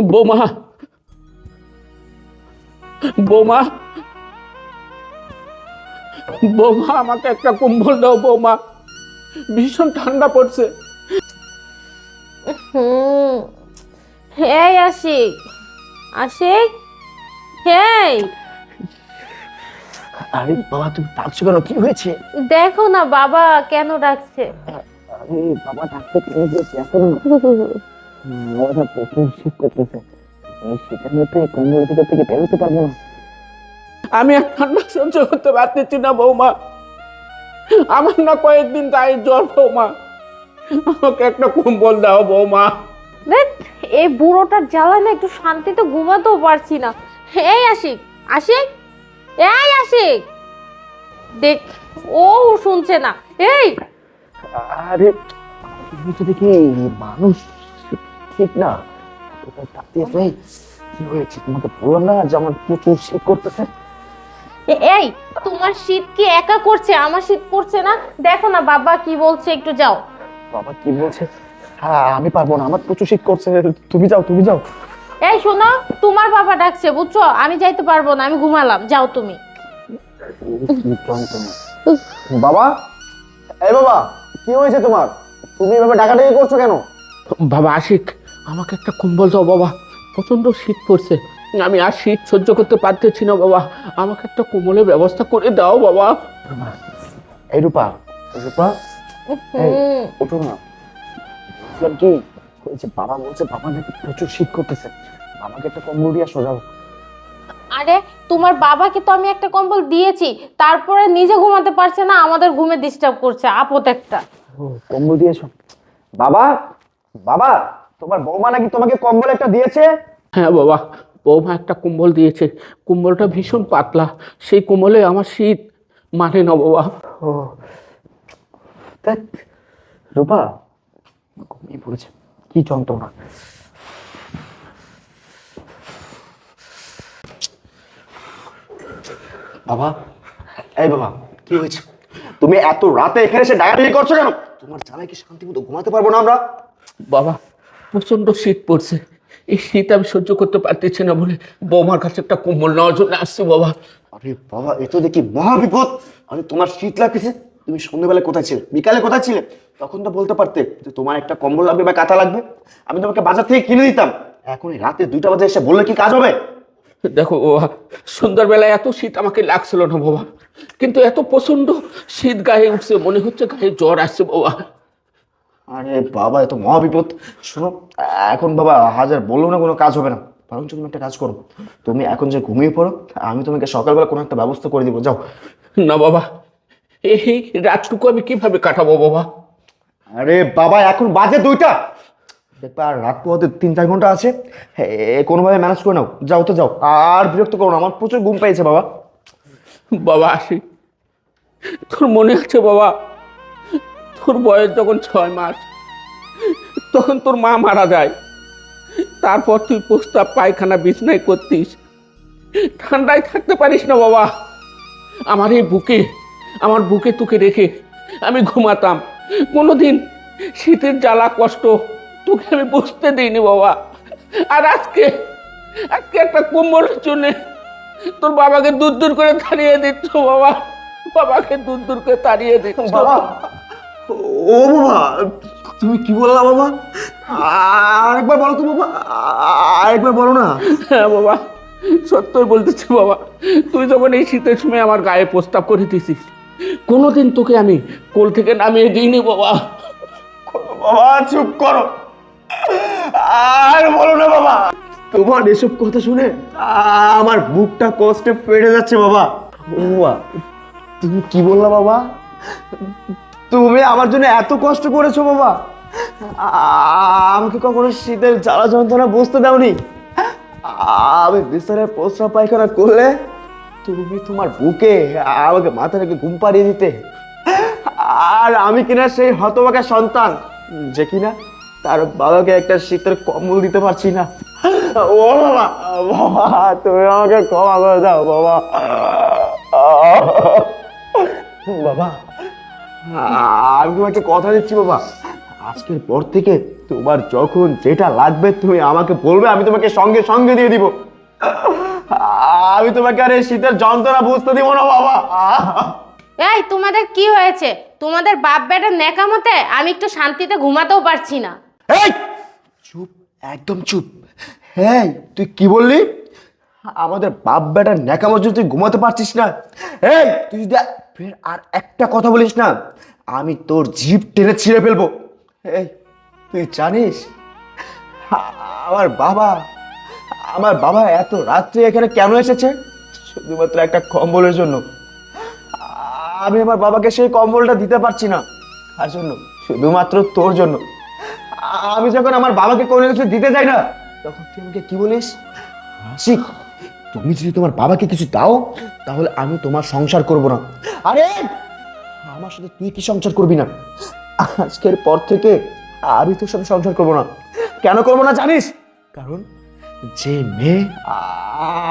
বৌমা। বৌমা। বৌমা আমাকে একটা কম্বল দাও বৌমা। ভীষণ ঠান্ডা পড়ছে। হুম। আশিক। আশিক? হেই। আরে বাবা তুমি ডাকছো কেন? কি হয়েছে? দেখো না বাবা কেন ডাকছে? আরে বাবা ডাকতে কেন গেছে এখন। বাবা প্রচুর শীত করতেছে। এই শীতের মধ্যে কম্বল ভিতর থেকে বেরোতে পারব না। আমি আর ঠান্ডা সহ্য করতে পারতেছি না বৌমা। আমার না কয়েকদিন গায়ে জ্বর বৌমা। আমাকে একটা কম্বল দাও বৌমা। দেখ এই বুড়োটার জ্বালায় না একটু শান্তিতে ঘুমাতেও পারছি না। এই আশিক আশিক এই আশিক। দেখ ও শুনছে না। এই। আরে তুমি তো দেখি মানুষ ঠিক না? কোথায় ডাকতে এসে কি হয়েছে? তোমাকে বললাম না যে আমার প্রচুর শীত করতেছে? এই তোমার শীত কি একা করছে? আমার শীত করছে না? দেখো না বাবা কি বলছে একটু যাও। বাবা কি বলছে? হ্যাঁ আমি পারব না আমার প্রচুর শীত করছে। তুমি যাও তুমি যাও। এই শোনো তোমার বাবা ডাকছে বুঝছ? আমি যাইতে পারব না আমি ঘুমালাম যাও তুমি। বাবা? এই বাবা কি হয়েছে তোমার? তুমি এভাবে ডাকাডাকি করছ কেন? বাবা আশিক আমাকে একটা কম্বল দাও বাবা। প্রচণ্ড শীত পড়ছে। আমি আর শীত সহ্য করতে পারতেছি না বাবা। আমাকে একটা কোমলের ব্যবস্থা করে দাও বাবা। এই রূপা রূপা। ওঠো না। বললাম কি হয়েছে? বাবা বলছে বাবা নাকি প্রচুর শীত করতেছে। বাবাকে একটা কম্বল দিয়ে আসো যাও। আরে তোমার বাবাকে তো আমি একটা কম্বল দিয়েছি। তারপরে নিজে ঘুমাতে পারছে না আমাদের ঘুমে ডিস্টার্ব করছে। আপদ একটা। কম্বল দিয়ে বাবা বাবা। তোমার বৌমা নাকি তোমাকে কম্বল একটা দিয়েছে? হ্যাঁ বাবা বৌমা একটা কম্বল দিয়েছে। কম্বলটা ভীষণ পাতলা। সেই কম্বলে আমার শীত। মানে না বাবা। ও। দেখ রূপা। ঘুমিয়ে পড়েছে। কি যন্ত্রণা। বাবা এই বাবা কি হয়েছে? তুমি এত রাতে এখানে এসে ডায়াডালি করছ কেন? তোমার জ্বালায় কি শান্তি মতো ঘুমাতে পারব না আমরা? বাবা প্রচণ্ড শীত পড়ছে। এই শীত আমি সহ্য করতে পারতেছি না বলে বৌমার কাছে একটা কম্বল নেওয়ার জন্য আসছি বাবা। আরে বাবা এ তো দেখি মহা বিপদ। আরে তোমার শীত লাগতেছে? তুমি সন্ধ্যেবেলা কোথায় ছিলে? বিকালে কোথায় ছিলে? তখন তো বলতে পারতে যে তোমার একটা কম্বল লাগবে বা কাঁথা লাগবে। আমি তোমাকে বাজার থেকে কিনে দিতাম। এখন রাতে দুইটা বাজে এসে বললে কি কাজ হবে? দেখো বাবা সন্ধ্যাবেলায় এত শীত আমাকে লাগছিল না বাবা। কিন্তু এত প্রচণ্ড শীত গায়ে উঠছে মনে হচ্ছে গায়ে জ্বর আসছে বাবা। আরে বাবা এত মহা বিপদ শোনো এখন বাবা হাজার বললেও না কোনো কাজ হবে না। বরঞ্চ তুমি একটা কাজ করো। তুমি এখন যে ঘুমিয়ে পড়ো আমি তোমাকে সকালবেলা কোনো একটা ব্যবস্থা করে দিব যাও। না বাবা এই রাতটুকু আমি কীভাবে কাটাবো বাবা? আরে বাবা এখন বাজে দুইটা। দেখবা আর রাত পোহাতে তিন চার ঘণ্টা আছে। এ, কোনোভাবে ম্যানেজ করে নাও। যাও তো যাও। আর বিরক্ত করো না আমার প্রচুর ঘুম পেয়েছে বাবা। বাবা আসি। তোর মনে আছে বাবা তোর বয়স যখন ছয় মাস, তখন তোর মা মারা যায়। তারপর তুই প্রস্তাব পায়খানা বিছনায় করতিস। ঠান্ডায় থাকতে পারিস না বাবা। আমার এই বুকে, আমার বুকে তোকে রেখে আমি ঘুমাতাম। কোনোদিন শীতের জ্বালা, কষ্ট তোকে আমি বুঝতে দিইনি বাবা। আর আজকে আজকে একটা কোমরের জন্য তোর বাবাকে দূর দূর করে তাড়িয়ে দিচ্ছ বাবা। বাবাকে দূর দূর করে তাড়িয়ে দিচ্ছ। বাবা। ও বাবা তুমি কি বললা বাবা? আরেকবার বলো তো বাবা আরেকবার বলো না। হ্যাঁ বাবা সত্যই বলতেছি বাবা তুই যখন এই শীতের সময় আমার গায়ে প্রস্তাব করে দিছিস কোনোদিন তোকে আমি কোল থেকে নামিয়ে দিইনি বাবা। বাবা চুপ করো। আর বলো না বাবা। তোমার এসব কথা শুনে আমার বুকটা কষ্টে ফেটে যাচ্ছে বাবা। ও বাবা তুমি কি বললা বাবা? তুমি আমার জন্য এত কষ্ট করেছ বাবা। আমাকে কখনো শীতের জ্বালা যন্ত্রণা বুঝতে দাওনি। আমি বিছানায় প্রস্রাব পায়খানা করলে তুমি তোমার বুকে আমাকে মাথা রেখে ঘুম পাড়িয়ে দিতে। আর আমি কিনা সেই হতবাকা সন্তান, যে কিনা তার বাবাকে একটা শীতের কম্বল দিতে পারছি না। ও বাবা বাবা, তুমি আমাকে ক্ষমা করে দাও, বাবা। বাবা আমি তোমাকে কথা দিচ্ছি বাবা। আজকের পর থেকে তোমার যখন যেটা লাগবে তুমি আমাকে বলবে আমি তোমাকে সঙ্গে সঙ্গে দিয়ে দিব। আমি তোমাকে আর এই শীতের যন্ত্রণা বুঝতে দিব না বাবা। এই তোমাদের কি হয়েছে? তোমাদের বাপ বেটার নেকামতে আমি একটু শান্তিতে ঘুমাতেও পারছি না। এই চুপ একদম চুপ। হ্যাঁ তুই কি বললি? আমাদের বাপ বেটার ন্যাকামো যদি তুই ঘুমাতে পারছিস না। এই তুই যদি ফের আর একটা কথা বলিস না, আমি তোর জিভ টেনে ছিঁড়ে ফেলব। এই, তুই জানিস, আমার বাবা আমার বাবা এত রাত্রে এখানে কেন এসেছে? শুধুমাত্র একটা কম্বলের জন্য। আমি আমার বাবাকে সেই কম্বলটা দিতে পারছি না। কার জন্য, শুধুমাত্র তোর জন্য। আমি যখন আমার বাবাকে কোনো কিছু দিতে যাই না, তখন তুই আমাকে কি বলিস? শিখ তুমি যদি তোমার বাবাকে কিছু দাও, তাহলে আমি তোমার সংসার করব না। আরে! আমার সাথে তুই কি সংসার করবি না? আজকের পর থেকে আমি তোর সাথে সংসার করব না। কেন করব না জানিস? কারণ যে মেয়ে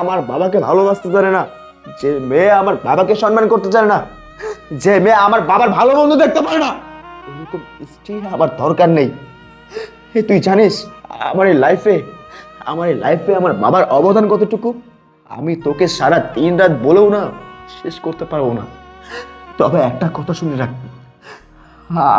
আমার বাবাকে ভালোবাসতে জানে না, যে মেয়ে আমার বাবাকে সম্মান করতে জানে না, যে মেয়ে আমার বাবার ভালো মন্দ দেখতে পারে না, এরকম স্ত্রী আমার দরকার নেই। তুই জানিস, আমার এই লাইফে আমার এই লাইফে আমার বাবার অবদান কতটুকু? আমি তোকে সারা দিন রাত বলেও না, শেষ করতে পারব না। তবে একটা কথা শুনে রাখ।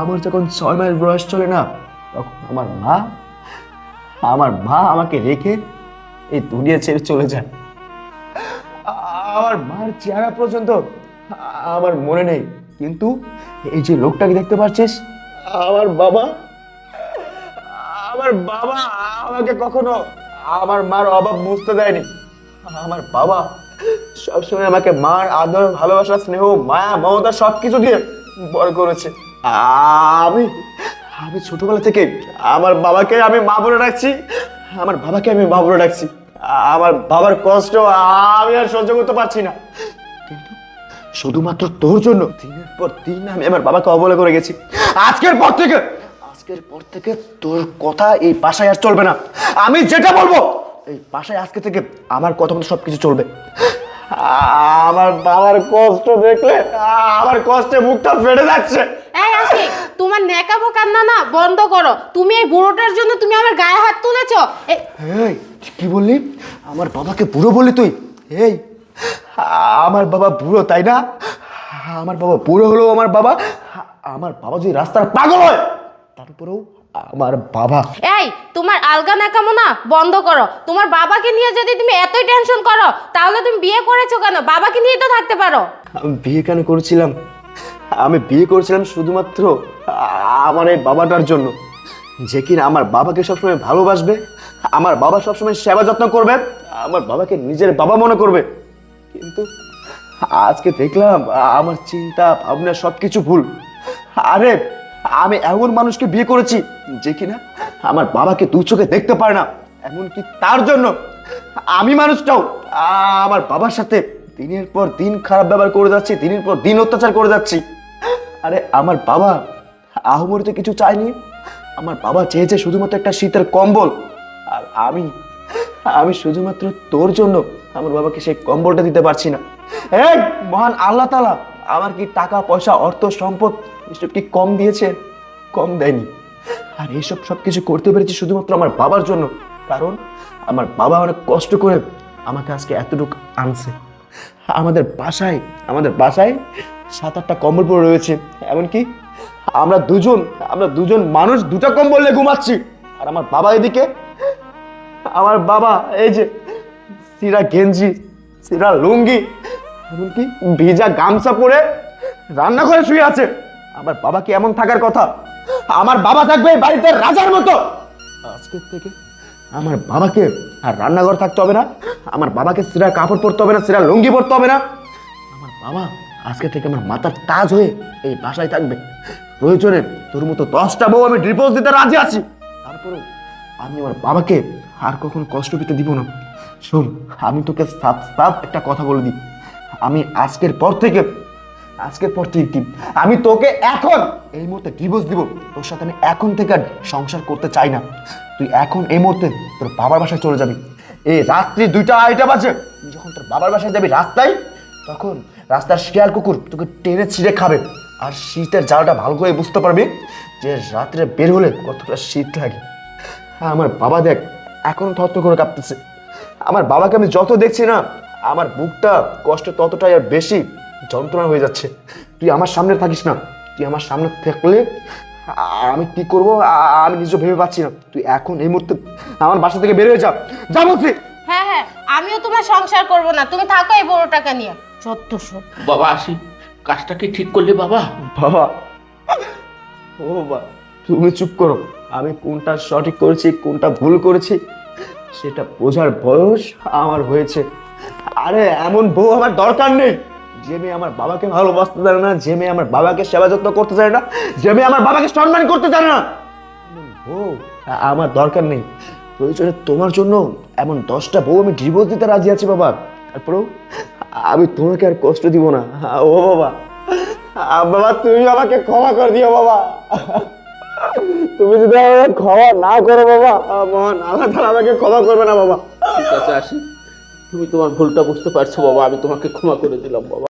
আমার যখন ছয় মাস বয়স চলে না, তখন আমার মা আমার মা আমাকে রেখে এই দুনিয়া ছেড়ে চলে যায়। আমার মার চেহারা পর্যন্ত আমার মনে নেই। কিন্তু এই যে লোকটাকে দেখতে পাচ্ছিস আমার বাবা আমার বাবা আমাকে কখনো আমার মার অভাব বুঝতে দেয়নি। আমার বাবা সবসময় আমাকে মার, আদর, ভালোবাসা, স্নেহ, মায়া, মমতা সবকিছু দিয়ে বড় করেছে। আমি আমি ছোটবেলা থেকে আমার বাবাকে আমি মা বলে ডাকছি, আমার বাবাকে আমি মা বলে ডাকছি। আমার বাবার কষ্ট আমি আর সহ্য করতে পারছি না। কিন্তু শুধুমাত্র তোর জন্য দিনের পর দিন আমি আমার বাবাকে অবহেলা করে গেছি। আজকের পর থেকে, আজকের পর থেকে তোর কথা এই বাসায় আর চলবে না। আমি যেটা বলব এই বাসায় আজকে থেকে আমার কথা মতো সবকিছু চলবে। আমার বাবার কষ্ট দেখলে আমার কষ্টে মুখটা ফেটে যাচ্ছে। এই আশিক তোমার নেকামো কান্না না বন্ধ করো। তুমি এই বুড়োটার জন্য তুমি আমার গায়ে হাত তুলেছো। এ- এই তুই কি বললি? আমার বাবাকে বুড়ো বললি তুই? এই আমার বাবা বুড়ো তাই না? আমার বাবা বুড়ো হলো আমার বাবা আমার বাবা যদি রাস্তার পাগল হয় তারপরেও আমার বাবা। এই তোমার আলগা নাকামো না বন্ধ করো। তোমার বাবাকে নিয়ে যদি তুমি এতই টেনশন করো তাহলে তুমি বিয়ে করেছ কেন? বাবাকে নিয়ে তো থাকতে পারো। আমি বিয়ে কেন করেছিলাম? আমি বিয়ে করেছিলাম শুধুমাত্র আ- আমার এই বাবাটার জন্য। যে কিনা আমার বাবাকে সবসময় ভালোবাসবে আমার বাবা সবসময় সেবা যত্ন করবে আমার বাবাকে নিজের বাবা মনে করবে। কিন্তু আজকে দেখলাম আ- আমার চিন্তা ভাবনা সব কিছু ভুল। আরে আমি এমন মানুষকে বিয়ে করেছি যে কিনা আমার বাবাকে দু চোখে দেখতে পারে না। এমনকি তার জন্য আমি মানুষটাও। আমার বাবার সাথে দিনের পর দিন খারাপ ব্যবহার করে যাচ্ছি, দিনের পর দিন অত্যাচার করে যাচ্ছি। আরে আমার বাবা আহমরি তো কিছু চায়নি। আমার বাবা চেয়েছে শুধুমাত্র একটা শীতের কম্বল। আর আমি আমি শুধুমাত্র তোর জন্য আমার বাবাকে সেই কম্বলটা দিতে পারছি না। এই মহান আল্লাহ তালা আমার কি টাকা, পয়সা, অর্থ, সম্পদ এসব কি কম দিয়েছে? কম দেয়নি। আর এইসব সব কিছু করতে পেরেছি শুধুমাত্র আমার বাবার জন্য। কারণ আমার বাবা অনেক কষ্ট করে আমাকে আজকে এতটুকু আনছে। আমাদের বাসায় আমাদের বাসায় সাত আটটা কম্বল পরে রয়েছে। এমনকি আমরা দুজন আমরা দুজন মানুষ দুটা কম্বল নিয়ে ঘুমাচ্ছি। আর আমার বাবা এদিকে, আমার বাবা এই যে সিরা গেঞ্জি, সিরা লুঙ্গি এমনকি ভিজা গামছা পরে রান্না করে শুয়ে আছে। আমার বাবা কি এমন থাকার কথা? আমার বাবা থাকবে বাড়িতে রাজার মতো। আজকের থেকে আমার বাবাকে আর রান্নাঘর থাকতে হবে না। আমার বাবাকে সিরা কাপড় পরতে হবে না, সিরা লুঙ্গি পরতে হবে না। আমার বাবা আজকে থেকে আমার মাথার তাজ হয়ে এই বাসায় থাকবে। প্রয়োজনে তোর মতো দশটা বউ আমি ডিভোর্স দিতে রাজি আছি। তারপরেও আমি আমার বাবাকে আর কখন কষ্ট পেতে দিব না। শোন, আমি তোকে সাফ সাফ একটা কথা বলে দিই। আমি আজকের পর থেকে, আজকের পর থেকে কি? আমি তোকে এখন এই মুহূর্তে ডিভোর্স দিব। তোর সাথে আমি এখন থেকে আর সংসার করতে চাই না। তুই এখন এই মুহূর্তে তোর বাবার বাসায় চলে যাবি। এই রাত্রি দুইটা আড়াইটা বাজে। যখন তোর বাবার বাসায় যাবি রাস্তায়, তখন রাস্তার শিয়াল কুকুর তোকে টেনে ছিঁড়ে খাবে। আর শীতের জ্বালাটা ভালো করে বুঝতে পারবি যে রাত্রে বের হলে কতটা শীত লাগে। আমার বাবা দেখ, এখন থত্ত করে কাঁপতেছে। আমার বাবাকে আমি যত দেখছি না আমার বুকটা কষ্ট ততটাই আর বেশি যন্ত্রণা হয়ে যাচ্ছে। তুই আমার সামনে থাকিস না। তুই আমার সামনে থাকলে আমি কি করব? আমি নিজে ভেবে পাচ্ছি না। তুই এখন এই মুহূর্তে আমার বাসা থেকে বের হয়ে যা। যা বলছি। হ্যাঁ হ্যাঁ আমিও তোমার সংসার করব না। তুমি থাকো এই বড় টাকা নিয়ে সব। বাবা আসি। কাজটা কি ঠিক করলে বাবা? বাবা ও বাবা তুমি চুপ করো। আমি কোনটা সঠিক করেছি কোনটা ভুল করেছি সেটা বোঝার বয়স আমার হয়েছে। আরে, এমন বউ আমার দরকার নেই। যে মেয়ে আমার বাবাকে ভালোবাসতে জানে না, যে মেয়ে আমার বাবাকে সেবা যত্ন করতে জানে না, যে মেয়ে আমার বাবাকে সম্মান করতে জানে না। বউ আমার দরকার নেই। প্রয়োজনে তোমার জন্য এমন দশটা বউ আমি ডিভোর্স দিতে রাজি আছি, বাবা। তারপরেও আমি তোমাকে আর কষ্ট দিব না। ও বাবা বাবা, তুমি আমাকে ক্ষমা করে দিও, বাবা। তুমি যদি আমাকে ক্ষমা না করো, বাবা মহান আমাকে ক্ষমা করবে না, বাবা। ঠিক আছে, আসি। তুমি তোমার ভুলটা বুঝতে পারছ বাবা। আমি তোমাকে ক্ষমা করে দিলাম বাবা।